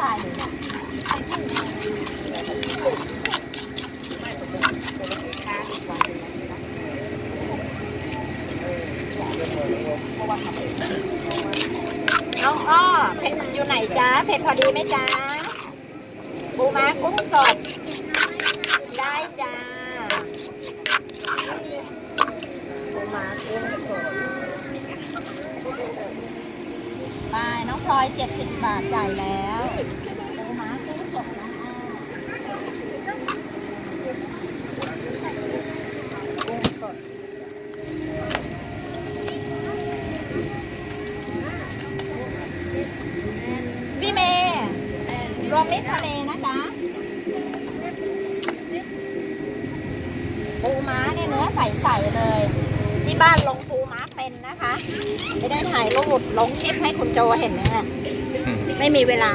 ใส่น้องอ้อเผ็ดอยู่ไหนจ๊ะเผ็ดพอดีไหมจ๊ะปูม้ากุ้งสด ได้จ้าปูม้ากุ้งสดไปน้องพลอยเจ็ด บาทจ่ายแล้วปูม้ากุ้งสดน้องอ้อกุ้งสดพี่เมย์รวมมิตรทะเลนะจ๊ะปูม้าเนี่ยเนื้อใสๆเลย ที่บ้านลงปูม้าเป็นนะคะ ไม่ได้ถ่ายรูปลงคลิปให้คุณโจเห็นเนี่ย ไม่มีเวลา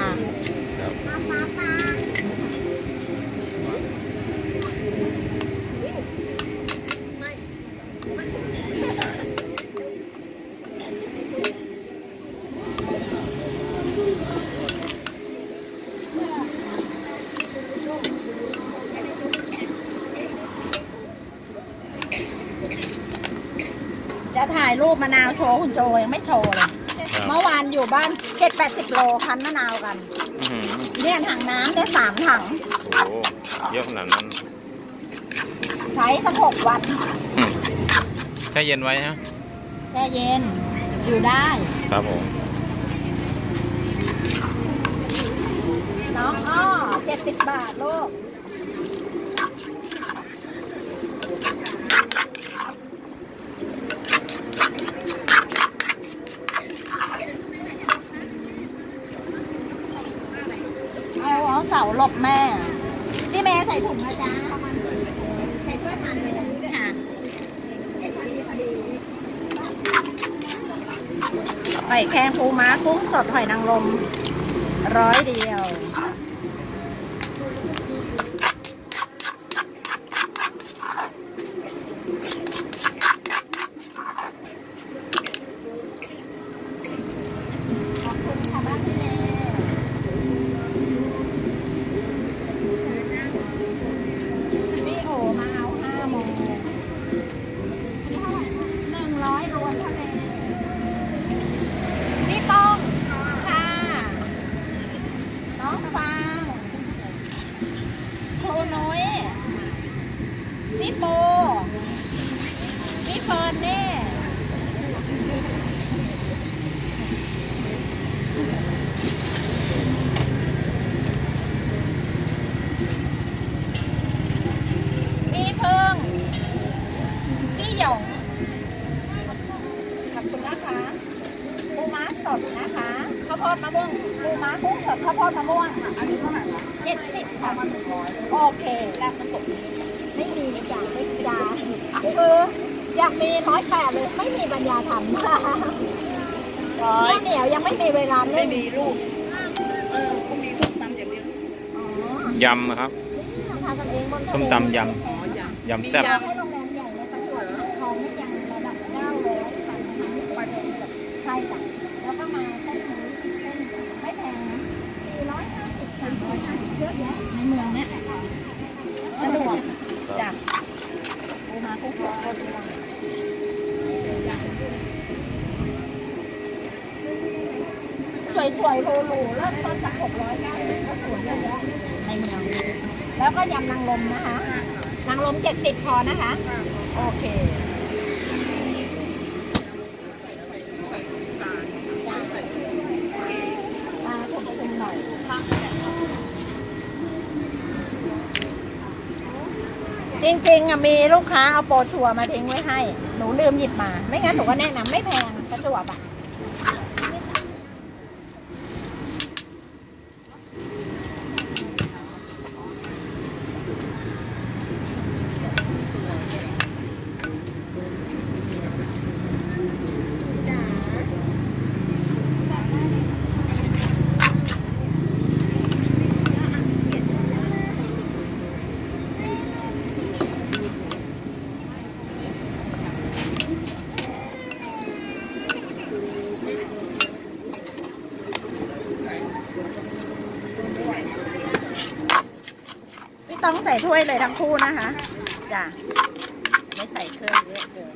จะถ่ายรูปมะนาวโชว์คุณโจยังไม่โชว์เลย เมื่อวานอยู่บ้าน เจ็ดแปดสิบโลคั้นมะนาวกัน อื้อหือเนี่ยถังน้ำเนี่ยสามถัง โอ้โหเยอะขนาดนั้นใช้สักหกวันอืมแช่เย็นไว้ฮะแช่เย็น อยู่ได้ ครับผมน้องอ้อเจ็ดสิบบาทลูก เอาเอาเสา หลบแม่ พี่เมย์ใส่ถุงนะจ๊ะใส่ถ้วยทานไปเลยค่ะไอ็ดพอดีพอดีหอยแครงปูม้ากุ้งสดหอยนางรมร้อยเดียว ขอบคุณค่ะบ้านพี่เมย์พี่โอมาเอาห้าโมงหนึ่งร้อยรวมทะเลพี่ต้มค่ะ น้องฟางครูนุ้ยพี่โปพี่เฟิร์นนี่ พี่เพิ่งพี่หยง ขอบคุณนะคะปูม้าส ดนะคะข้าวโพดมะม่วงปูม้ากุ้งสดข้าวโพดมะม่วงอันนี้เท่าไหร่คะเจ็ดสิบค่ะโอเคแล้วกระปุกไม่มีจ้ะไม่มีจ้าคืออยากมีร้อยแปดเลยไม่มีปัญญาทำข้าวเหนียวยังไม่มีเวลานึ่งไม่มีลูกเออก็มีส้มตำอย่างเดียวอ๋อยำครับทำกันเองบนทะเลส้มตำยอ๋ออย่างำยำแซ่บ ให้โรงแรมใหญ่ในจังหวัดอ่างทองนี่ยังระดับเก้าร้อยค่ะไปแพงแบบใช่จ้ะแล้วก็มาเส้นหมูเส้นไม่แพงนะสี่ร้อยห้าสิบสามร้อยห้าสิบเยอะแยะในเมืองเนี้ยสะดวกจ้ะปูมากุ้ง สดก็ดีสวยๆโลโลเริ่มต้นจากหกร้อยเก้าสิบก็สวยเยอะแยะในเมืองแล้วก็ยำนางลมนะคะ นางลมเจ็ดสิบพอนะคะ โอเคมาผมคุมหน่อยจริ งอะมีลูกค้าเอาโปรชัวมาทิ้งไว้ให้ หนูลืมหยิบมา ไม่งั้นหนูก็แนะนำไม่แพงกระจวบอะ ใส่ถ้วยเลยทั้งคู่นะคะจ้ะไม่ใส่เครื่องเยอะเกิน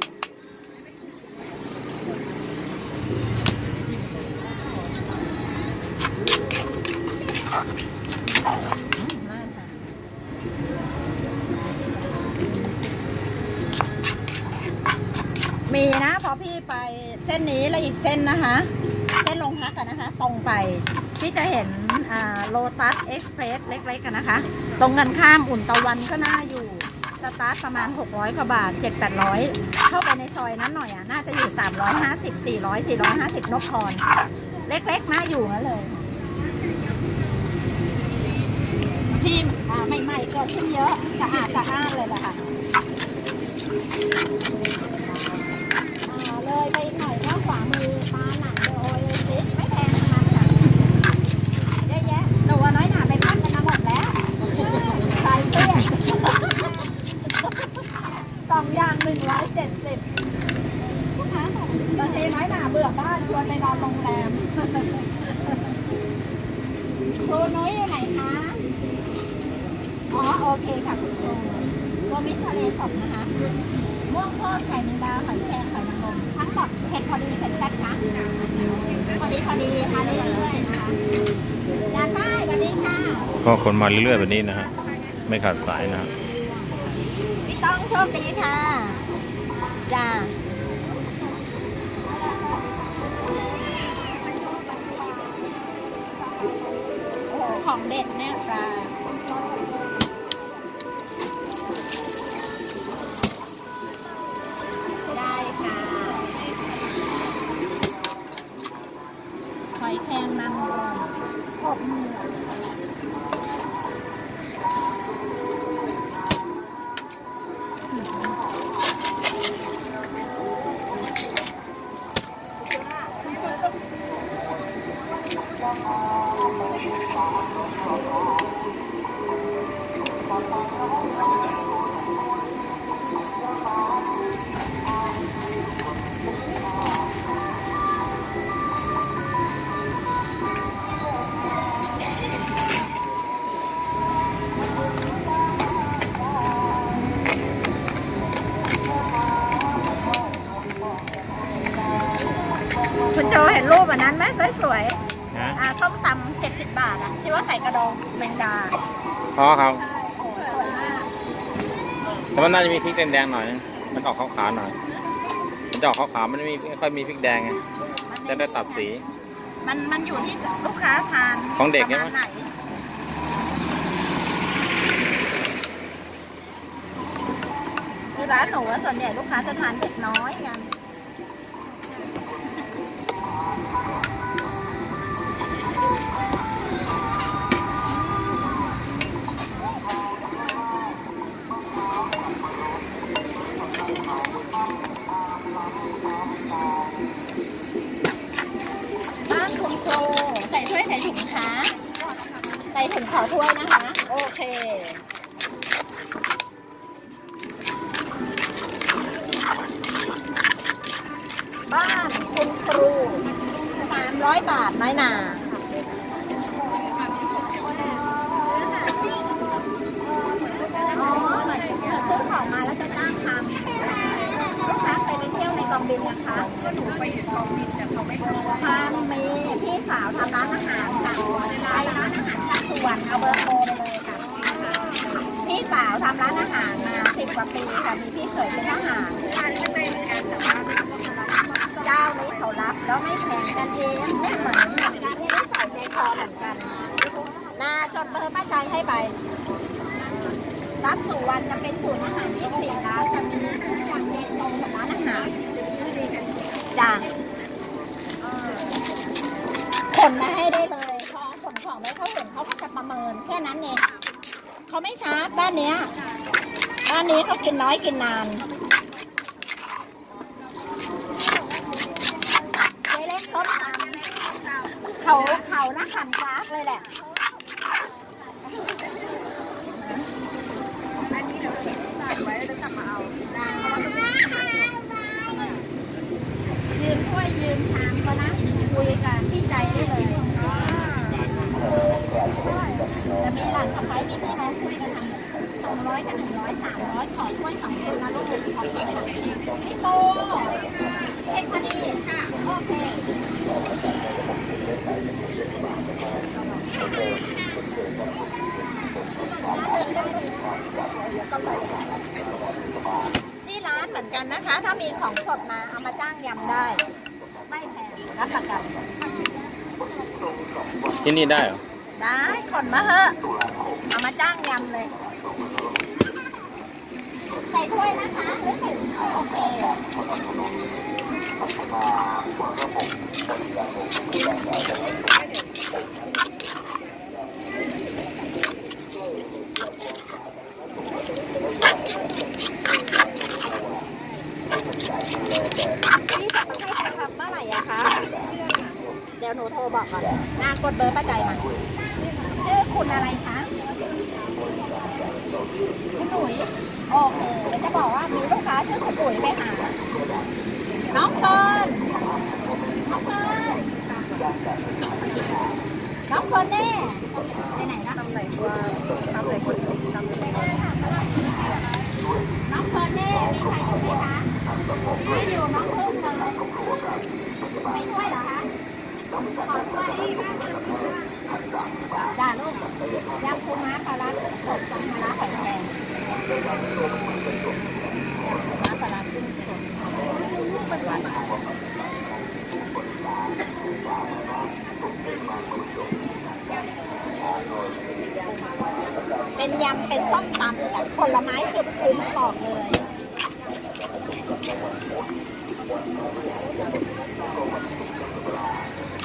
มีนะพอพี่ไปเส้นนี้แล้วอีกเส้นนะคะ เส้นลงพักกันนะคะ ตรงไป พี่จะเห็นโลตัสเอ็กซ์เพรสเล็กๆกันนะคะ ตรงกันข้ามอุ่นตะวันก็น่าอยู่ สตาร์ทประมาณ 600 กว่าบาท 7-800 เข้าไปในซอยนั้นหน่อยอะ น่าจะอยู่ 350 400 450 นกพร เล็กๆ น่าอยู่นั่นเลยที่ใหม่ๆเกิดขึ้นเยอะสะอาดสะอาดเลยแหละค่ะเลยไปอีกหน่อยก็ขวามือปลาหนังเดอะโอเอซิสไม่แพงทั้งนั้นค่ะเยอะแยะหนูว่าน้อยหนาไปพักกันมาหมดแล้วสายเตี้ยสองอย่างหนึ่งร้อยเจ็ดสิบบางทีน้อยหนาเบื่อบ้านช วนไปนอนโรงแรมครูนุ้ยอยู่ไหนคะ อ๋อโอเคค่ะคุณครูรวมมิตรทะเลสดนะคะม่วงทอดไข่แมงดาหอยแครงไข่นางรมทั้งหมดเผ็ดพอดีเผ็ดแซ่บคะพอดีพอดีทานได้เรื่อยๆนะคะยานป้ายสวัสดีค่ะ ก็คนมาเรื่อยๆแบบนี้นะฮะ ไม่ขาดสายนะฮะพี่ต้องโชคดีค่ะจ้า ของเด็ดเนี่ย องแมงดาอ๋อครับโอ้โหสวยมากแต่มันน่าจะมีพริกแดงๆหน่อยนะมันออกขาวๆหน่อย มันจะออกขาวๆมันไม่มีไม่ค่อยมีพริกแดงไงมันม่จะได้ตัดสี มันมันอยู่ที่ลูกค้าทานของเด็กใช่ไหมประาณนคือร้านหนูอะส่วนใหญ่ลูกค้าจะทานเผ็ดน้อยกัน ถ้วยใส่ถุงคะใส่ถุงขอถ้วยนะคะ โอเคบ้านคุณครูสามร้อยบาทน้อยหนาอ๋อซื้อของมาแล้วจะจ้างทำลูกค้าเคยไปเที่ยวในกองบินนะคะ หนูไปกองบินแต่เขาไม่ทำทำมีพี่สาวทำร้านอาหารค่ะไปร้านอาหารจากสวนเอาเบอร์โทรไปเลยค่ะ พี่สาวทำร้านอาหารมาสิบกว่าปีค่ะ มีพี่เขยเป็นทหารร้านก็ได้เหมือนกันแต่ว่าเจ้านี้เขารับแล้วไม่แพงกันเองไม่เหมือนการที่ได้ใส่ใจคอเหมือนกันนาจดเบอร์ป้าใจให้ไปรับสุวรรณจะเป็นศูนย์อาหารที่สี่ร้านจะมีทุกอย่างเด็ดตรงกับร้านอาหาร จ้ะขนมาให้ได้เลยพอส่งของไปเขาเห็นเขาก็จะประเมินแค่นั้นเองเขาไม่ช้าบ้านเนี้ยบ้านนี้เขากินน้อยกินนานเล็กต้มเขาเขานะขันกราฟเลยแหละ อันนี้เดี๋ยวเก็บใส่ไว้แล้วจะมาเอา ยืนถ้วยยืนชามก็นะคุยกับพี่ใจได้เลยจะมีหลานสะพ้ายมีพี่น้องคุยกันทำส องร้อยกับหนึ่งร้อยสามร้อยขอกล้วยสองลูกนะลูกขอเก็บหน่อยพี่โตเอ็กซ์พอดีโอเค ที่ร้านเหมือนกันนะคะ ถ้ามีของสดมาเอามาจ้างยำได้ ไม่แพง รับประกัน ที่นี่ได้เหรอ ได้ขนมาเถอะเอามาจ้างยำเลย ใส่ถ้วยนะคะหรือใส่โอเคพี่จะมาให้ใครทำเมื่อไหร่อะคะ เดี๋ยวหนูโทรบอกก่อนนากดเบอร์ป้าใจมาชื่อคุณอะไรคะคุณหนุ่ยโอเคเดี๋ยวจะบอกว่ามีลูกค้าชื่อคุณหนุ่ยไปหาน้องเฟิร์นน้องเฟิร์นน้องเฟิร์นเน่ไปไหนนะทำไหนว่าทำไหนคนทำไหน น้องเฟิร์นเน่มีใครอยู่ไหมคะไม่อยู่น้องเพิ่มเลยไม่ช่วยเหรอคะขอช่วย จ้าลูกยำปูม้าปลาร้ากุ้งสดปลาร้าไข่แดงม้าปลาร้ากุ้งสดเป็นยำเป็นส้มตำกับผลไม้สุดคุ้มบอกเลย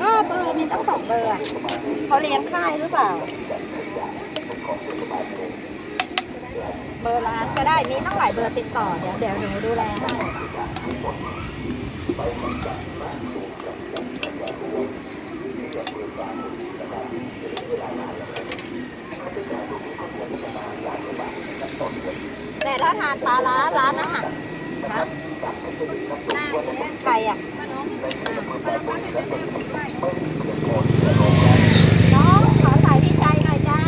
ก็เบอร์มีตั้งสอง เบอร์เขาเลี้ยงค่ายหรือเปล่า เบอร์ร้านก็ได้มีตั้งหลายเบอร์ติดต่อเดี๋ยวเดี๋ยวหนูดูแลให้แต่ถ้าทานปลาร้าร้านอาหารนะใครอะ น้องขอสายพี่ใจหน่อยจ้า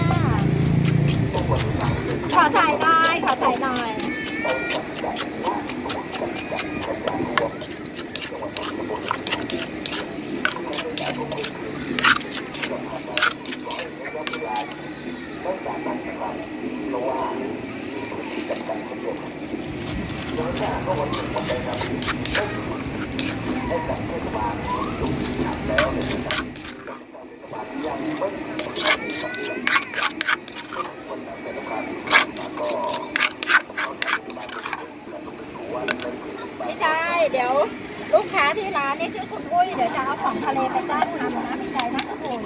ขอสายหน่อย ขอสายหน่อย พี่ใจ เดี๋ยวลูกค้าที่ร้านนี่ชื่อคุณอุ้ยเดี๋ยวจะเอาของทะเลไปจ้างทำนะพี่ใจนะคุณอุ๋ย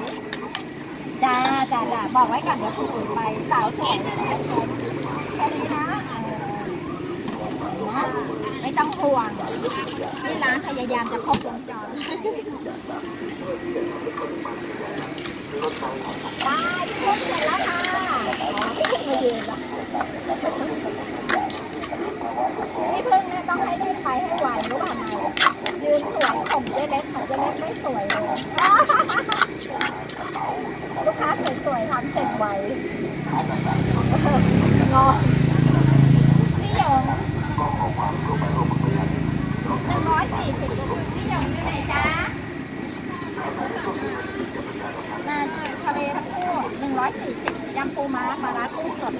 จ้าจ้าจ้าบอกไว้ก่อนเดี๋ยวคุณอุ๋ยไปสาวสวยนะแค่นี้นะนะไม่ต้องห่วงที่ร้านพยายามจะครบวงจรได้ครบเสร็จแล้วค่ะอ๋อ พี่พึ่งมายืนละพี่งเนี่ยต้องให้รีบไปให้ไหวรู้ป่ะนายยืนสวยผมเจ๊เล็กของเจ๊เล็กไม่สวยเลยลูกค้าสวยๆทำเสร็จไวงอพี่ยงหนึ่งร้อยสี่สิบพี่ยงอยู่ไหนจ๊ะนาทะเลทั้งคู่หนึ่งร้อยสี่สิบยำปูม้าปลาร้ากุ้งสด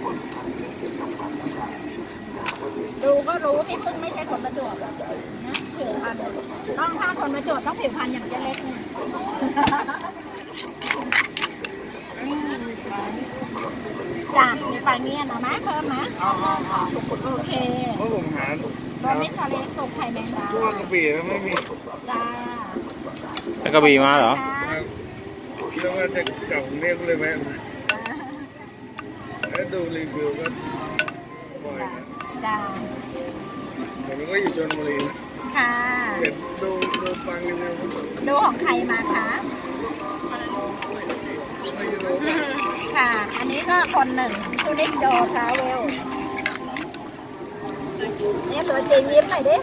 ดูก็รู้พี่พึ่งไม่ใช่คนประจวบนะผิวพรรณต้องถ้าคนประจวบต้องผิวพรรณอย่างเจ๊เล็กเนี่ยจ้ะมีปลาเงี้ยนเอาไหมเพิ่มไหมโอเคเพราะผมหารวมมิตรทะเลสุกไข่แมงดาพวกกระบี่ไม่มีจ้าแล้วกระบี่มาเหรอแล้วว่าจะกลับเรียกเลยไหมแล้วดูรีวิวก็บ่อยนะ จ้าแต่มันก็อยู่ชนบุรีค่ะเห็นดูดูฟังรีวิวก็ดูของใครมาคะไม่รู้ค่ะ อันนี้ก็คนหนึ่งซูนิกโดทราเวลเนี่ยตัวจริงยิ้มหน่อยดิ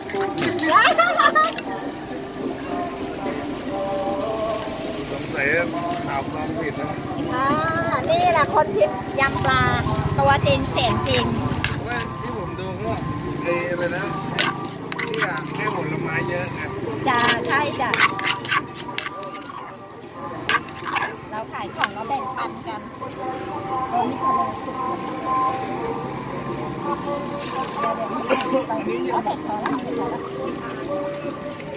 สงสัยข่าวความผิดนะอ่านี่แหละคนชิมยำปลา ตัวจริงเสียงจริงว่าที่ผมดูก็ ไอ้อะไรนะที่อะให้ผลไม้เยอะไงจ้าใช่จ้ะเราขายของเราแบ่งปันกันเราไม่ทะเลสุกเขาเผ็ดพอแล้วเผ็ดพอแล้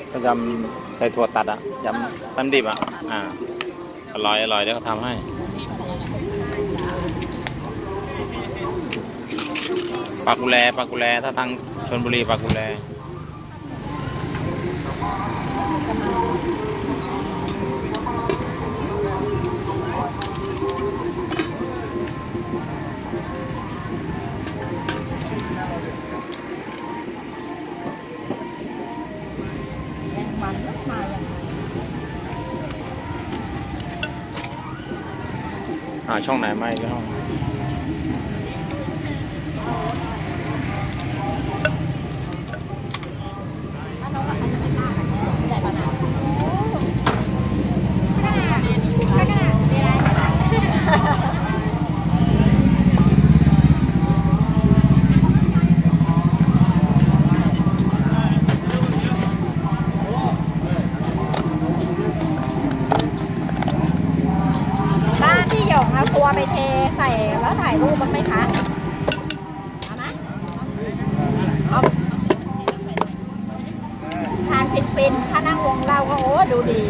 วก็ยำใส่ถั่วตัดอะยำซ้ำดิบอะอ่าอร่อยอร่อยเดี๋ยวเขาทำให้ปลากุแลปลากุแลถ้าทาง ชนบุรีปลากุแลแมงมันมาอย่างไรอ่าช่องไหนไม่ก็ช่อง ถ้าน้องแบบมันจะไม่กล้าแบบนี้ใหญ่ปะนะกระดาษกระดาษมีอะไรบ้านที่หยงเอาตัวไปเท ใส่แล้วถ่ายรูปบ้างไหมคะเอานะเอาทานฟินๆถ้านั่งวงเราก็โอ้ดูดี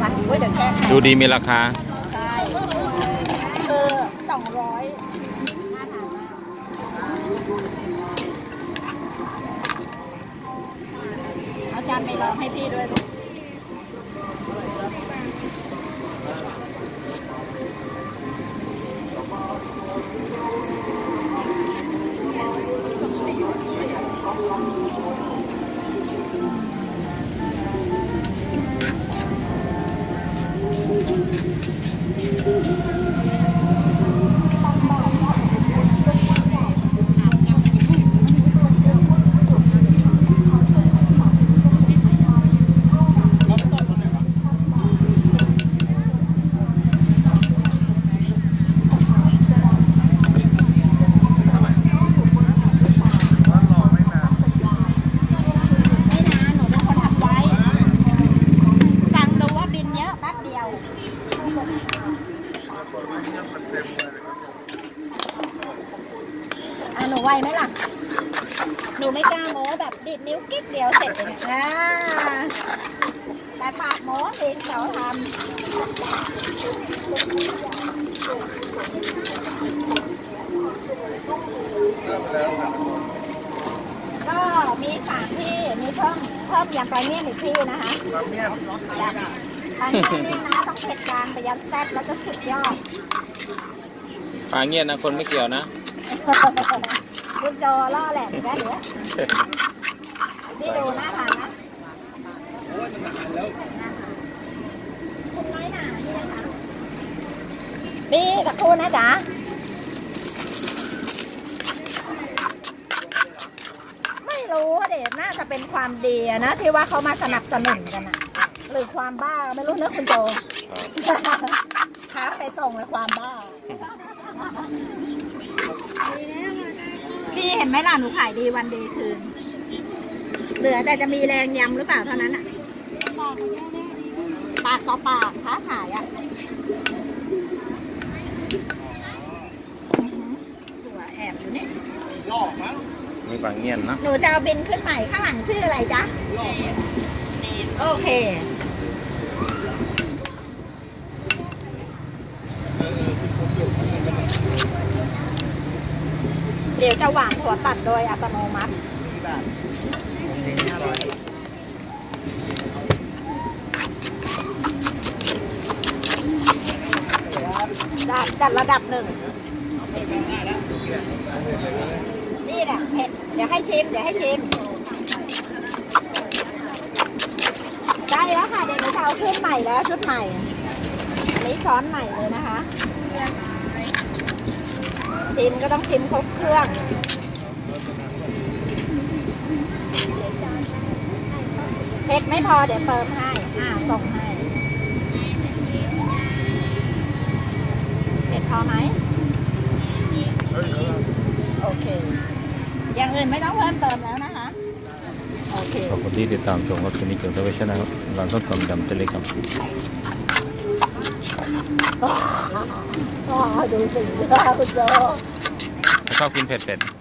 มาเว้ยเดี๋ยวแก้ดูดีมีราคา ป๊บเดียวอะหนูไวไหมล่ะ หนูไม่กล้าโม้แบบดิดนิ้วกิ๊กเดียวเสร็จเลยนะอ่าแต่ปากโม้ดิเขาทำก็มีสามที่ มีเพิ่มเพิ่มอยำปลาเมี่ยอีกที่นะคะ ความเงียบจ้ะปลาเมี่ยนนี่นะต้องเผ็ดกลางไปยันแซ่บแล้วจะสุดยอดปลาเงียบนะคนไม่เกี่ยวนะคุณโจล่อแหลมอีกแล้วเดี๋ยวนี่ดูน่าทานนะคุณน้อยหนานี่นะคะพี่สักครู่นะจ๊ะไม่รู้อะเด็น่าจะเป็นความดีอะนะที่ว่าเขามาสนับสนุนกันอะ หรือความบ้าไม่รู้นะคุณโจค้าไปส่งเลยความบ้า พี่เห็นไหมล่ะหนูขายดีวันดีคืน เหลือแต่จะมีแรงยำหรือเปล่าเท่านั้นอะปากต่อปากค้าขายอะอื้อหือตัวแอบอยู่นี่มีปลาเงียบนะ หนูจะเอาบินขึ้นใหม่ข้างหลังชื่ออะไรจ๊ะ โอเค เดี๋ยวจะหวานถั่วตัดโดยอัตโนมัติดัดระดับหนึ่ง นี่แหละเผ็ด เดี๋ยวให้ชิม เดี๋ยวให้ชิม ได้แล้วค่ะ เดี๋ยวหนูจะเอาขึ้นใหม่แล้วชุดใหม่ อันนี้ช้อนใหม่เลยนะคะ ชิมก็ต้องชิมครบเครื่องเผ็ดไม่พอเดี๋ยวเติมให้ อ่าส่งให้เผ็ดพอไหมโอเค อย่างอื่นไม่ต้องเพิ่มเติมแล้วนะคะ โอเค ขอบคุณที่ติดตามชมครับวันนี้เกี่ยวกับเวชนะครับร้านส้มตำยำเจเล็กครับ ดูสิคุณโจชอบกินเผ็ดเผ็ดๆ